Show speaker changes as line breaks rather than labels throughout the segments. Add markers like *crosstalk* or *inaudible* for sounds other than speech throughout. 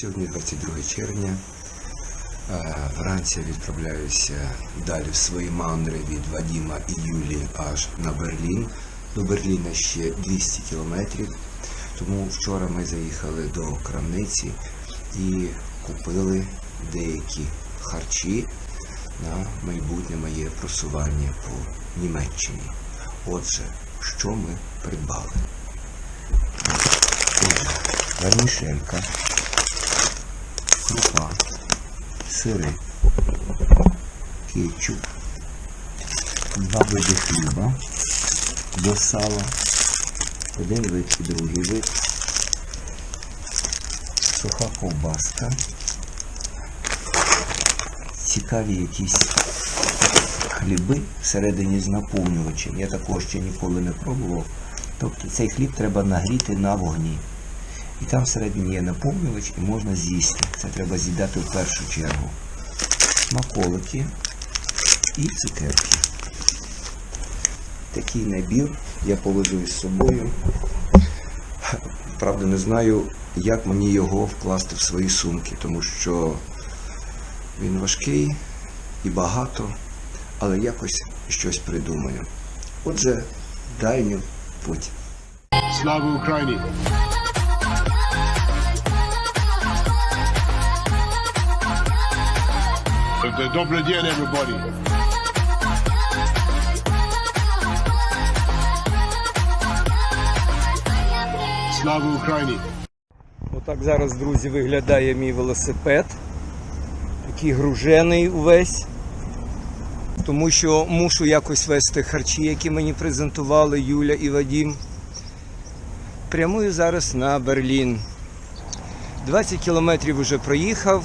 Сьогодні 22 червня. Е, Вранці відправляюся далі в свої мандри від Вадіма і Юлії аж на Берлін. До Берліна ще 200 кілометрів. Тому вчора ми заїхали до крамниці і купили деякі харчі на майбутнє моє просування по Німеччині. Отже, що ми придбали? Вермішелька, крупа, сири, кетчуп, два види хліба, до сала, один вид і другий вид, суха ковбаска, цікаві якісь хліби всередині з наповнювачем. Я такого ще ніколи не пробував. Тобто цей хліб треба нагріти на вогні. І там всередині є наповнювач і можна з'їсти. Це треба з'їдати в першу чергу. Смаколики і цукерки. Такий набір я повезу із собою. Правда, не знаю, як мені його вкласти в свої сумки, тому що він важкий і багато, але якось щось придумаю. Отже, дальню путь.
Слава Україні! Добрий день, everybody! Слава Україні!
Отак зараз, друзі, виглядає мій велосипед. Такий гружений увесь. Тому що мушу якось вести харчі, які мені презентували Юля і Вадім. Прямую зараз на Берлін. 20 кілометрів вже проїхав.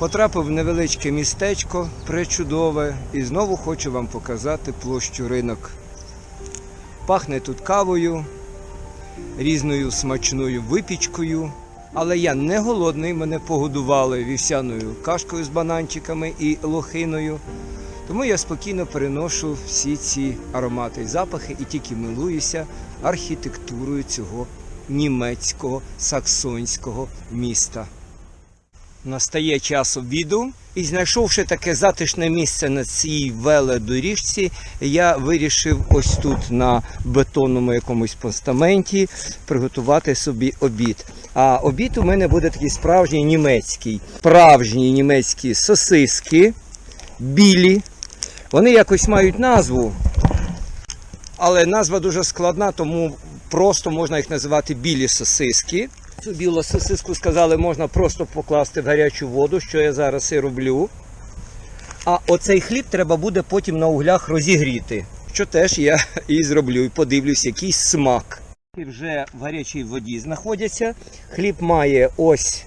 Потрапив в невеличке містечко, пречудове, і знову хочу вам показати площу ринок. Пахне тут кавою, різною смачною випічкою. Але я не голодний, мене погодували вівсяною кашкою з бананчиками і лохиною. Тому я спокійно переношу всі ці аромати і запахи і тільки милуюся архітектурою цього німецького саксонського міста. Настає час обіду, і знайшовши таке затишне місце на цій велодоріжці, я вирішив ось тут на бетонному якомусь постаменті приготувати собі обід. А обід у мене буде такий справжній німецький. Справжні німецькі сосиски, білі. Вони якось мають назву, але назва дуже складна, тому просто можна їх називати білі сосиски. Цю білу сосиску сказали, можна просто покласти в гарячу воду, що я зараз і роблю. А оцей хліб треба буде потім на углях розігріти, що теж я *laughs* і зроблю, і подивлюсь, який смак. Вже в гарячій воді знаходяться. Хліб має ось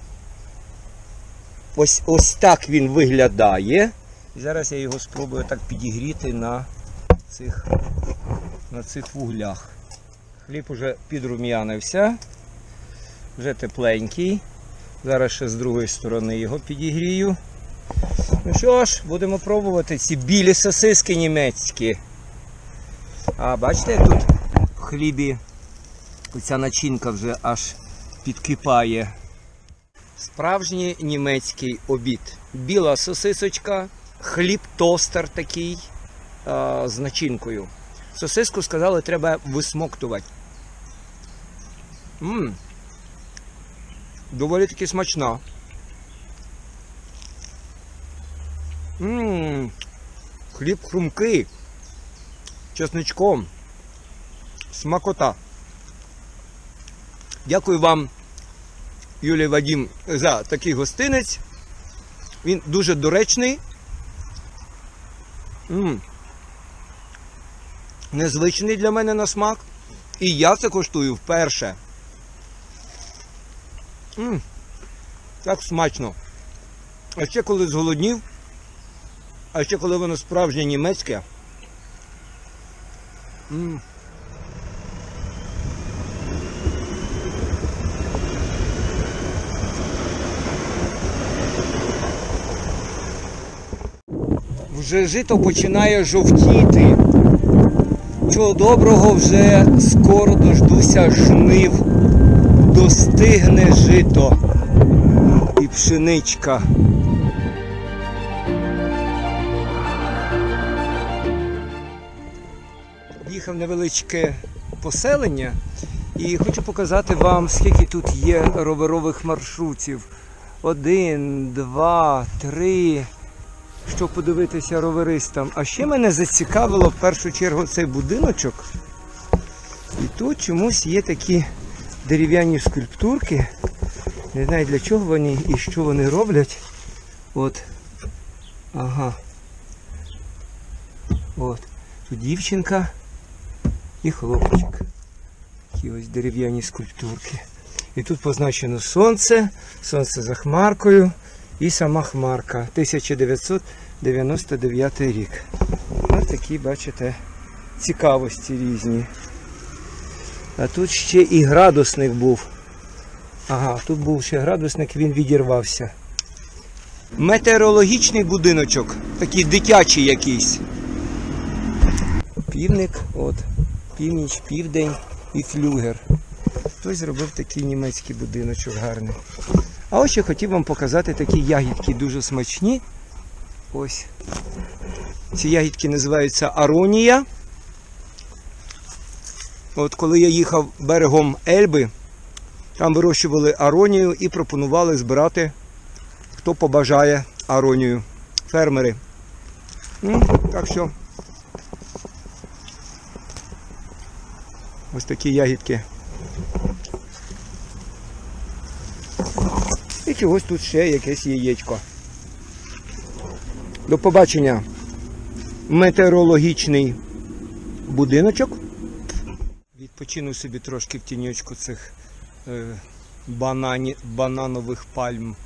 ось, ось так він виглядає. І зараз я його спробую так підігріти на цих, на цих вуглях. Хліб уже підрум'янився вже тепленький. Зараз ще з другої сторони його підігрію. Ну що ж, будемо пробувати ці білі сосиски німецькі. А бачите, тут в хлібі оця начинка вже аж підкипає. Справжній німецький обід. Біла сосисочка, хліб тостер такий а, з начинкою. Сосиску сказали, треба висмоктувати. Мм, доволі таки смачна. Ммм, хліб хрумкий, чесничком, смакота. Дякую вам, Юлія Вадім, за такий гостинець. Він дуже доречний. М. Незвичний для мене на смак. І я це коштую вперше. М, так смачно. А ще коли зголоднів, а ще коли воно справжнє німецьке. М. Вже жито починає жовтіти. Чого доброго вже скоро дождуся жнив достигне жито і пшеничка. Їхав невеличке поселення і хочу показати вам, скільки тут є роверових маршрутів. Один, два, три. Щоб подивитися роверистам. А ще мене зацікавило в першу чергу цей будиночок. І тут чомусь є такі дерев'яні скульптурки. Не знаю для чого вони і що вони роблять. От. Ага. От. Тут дівчинка і хлопчик. Такі ось дерев'яні скульптурки. І тут позначено сонце, сонце за хмаркою і сама хмарка. 1999 рік. Ось такі, бачите, цікавості різні. А тут ще і градусник був. Ага, тут був ще градусник, він відірвався. Метеорологічний будиночок, такий дитячий якийсь. Півник, от, північ, південь і флюгер. Хтось зробив такий німецький будиночок гарний. А ось ще хотів вам показати такі ягідки дуже смачні. Ось. Ці ягідки називаються аронія. От коли я їхав берегом Ельби, там вирощували аронію і пропонували збирати, хто побажає аронію. Фермери. М, Так що. Ось такі ягідки. І чогось тут ще якесь яєчко. До побачення. Метеорологічний будиночок. Відпочину собі трошки в тіньочку цих е, банані, бананових пальм.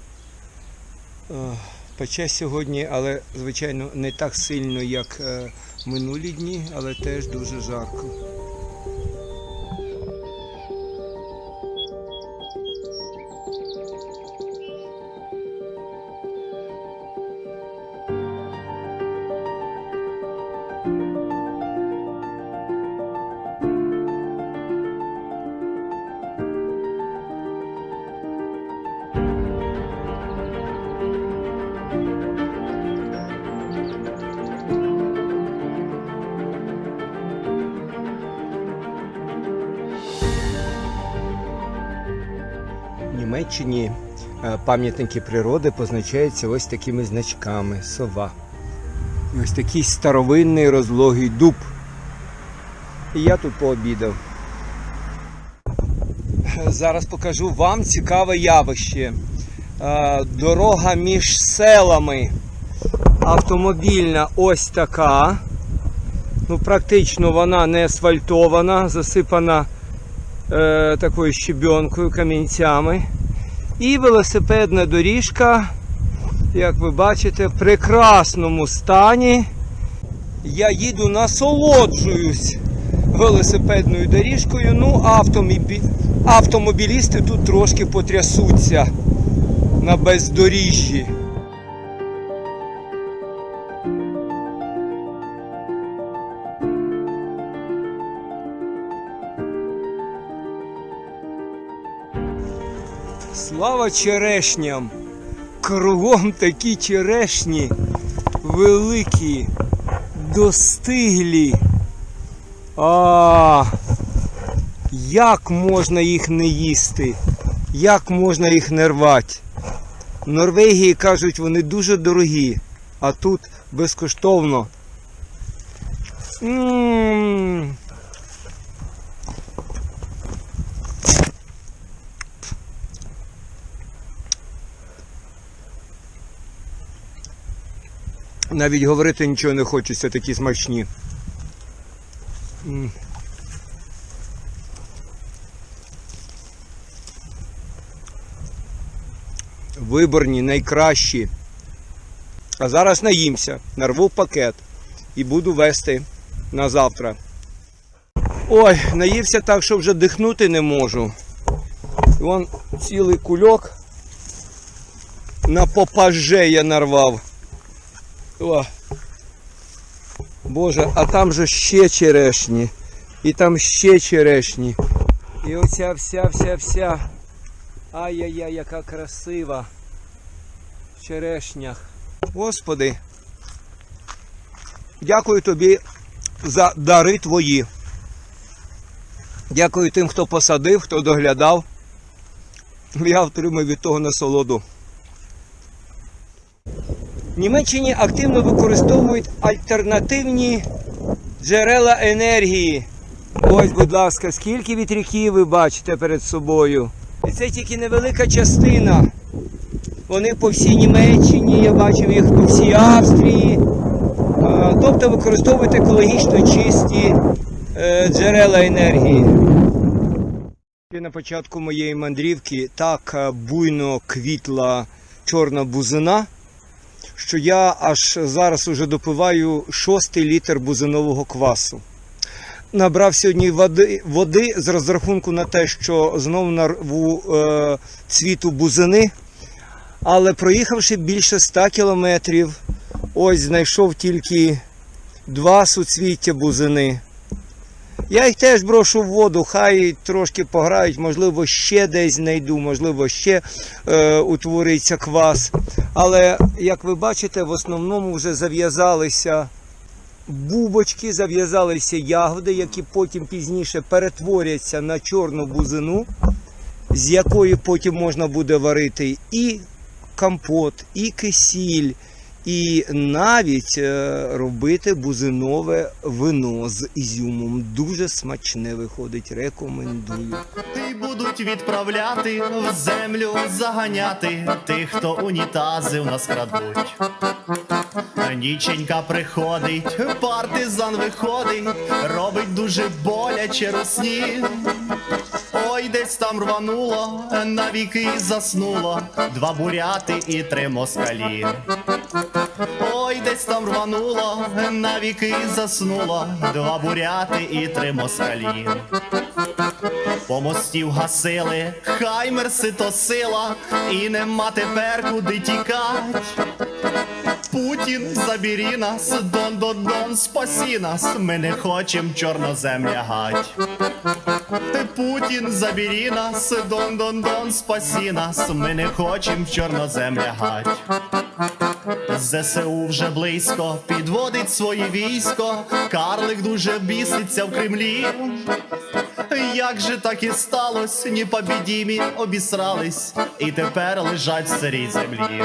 Е, пече сьогодні, але, звичайно, не так сильно, як е, минулі дні, але теж дуже жарко. Німеччині е, пам'ятники природи позначаються ось такими значками. Сова. І ось такий старовинний розлогий дуб. І я тут пообідав. Зараз покажу вам цікаве явище. Е, Дорога між селами. Автомобільна ось така. Ну, практично вона не асфальтована, засипана е, такою щебенкою, камінцями. І велосипедна доріжка, як ви бачите, в прекрасному стані. Я їду, насолоджуюсь велосипедною доріжкою. Ну, автомобі... автомобілісти тут трошки потрясуться на бездоріжжі. Слава черешням! Кругом такі черешні великі, достиглі. А як можна їх не їсти? Як можна їх не рвати? В Норвегії кажуть, вони дуже дорогі, а тут безкоштовно. М. Навіть говорити нічого не хочеться, такі смачні. Виборні, найкращі. А зараз наїмся, нарву пакет і буду вести на завтра. Ой, наївся так, що вже дихнути не можу. І вон цілий кульок на попаже я нарвав. О. Боже, а там же ще черешні. І там ще черешні. І оця вся вся вся Ай-яй-яй, яка красива. В черешнях. Господи. Дякую тобі за дари твої. Дякую тим, хто посадив, хто доглядав. Я отримую від того насолоду. Німеччині активно використовують альтернативні джерела енергії. Ось, будь ласка, скільки вітряків ви бачите перед собою. І це тільки невелика частина. Вони по всій Німеччині, я бачив їх по всій Австрії. Тобто використовують екологічно чисті е, джерела енергії. На початку моєї мандрівки так е, буйно квітла чорна бузина, що я аж зараз уже допиваю шостий літр бузинового квасу. Набрав сьогодні води, води з розрахунку на те, що знову нарву е, цвіту бузини. Але проїхавши більше 100 кілометрів, ось знайшов тільки два суцвіття бузини. Я їх теж брошу в воду, хай трошки пограють, можливо, ще десь знайду, можливо, ще е, утвориться квас. Але, як ви бачите, в основному вже зав'язалися бубочки, зав'язалися ягоди, які потім пізніше перетворяться на чорну бузину, з якої потім можна буде варити і компот, і кисіль, і навіть е, робити бузинове вино з ізюмом. Дуже смачне виходить, рекомендую.
І будуть відправляти в землю заганяти тих, хто унітази в нас крадуть. Ніченька приходить, партизан виходить, робить дуже боляче русні. Ой, десь там рвануло, навіки заснуло, два буряти і три москалі. Там рвануло, навіки заснуло, два буряти і три москалі. По мостів гасили, хаймерси то сила, і нема тепер куди тікать. Путін, забері нас, дон дон дон, спасі нас, ми не хочем чорнозем лягать. Путін, забері нас, дон дон дон, спасі нас, ми не хочем чорнозем лягать. ЗСУ вже близько підводить своє військо, карлик дуже біситься в Кремлі. Як же так і сталося, непобідімі обісрались, і тепер лежать в сирій землі.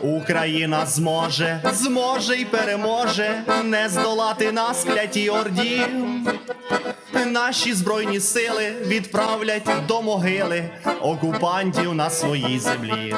Україна зможе, зможе і переможе не здолати нас клятій орді. Наші збройні сили відправлять до могили окупантів на своїй землі.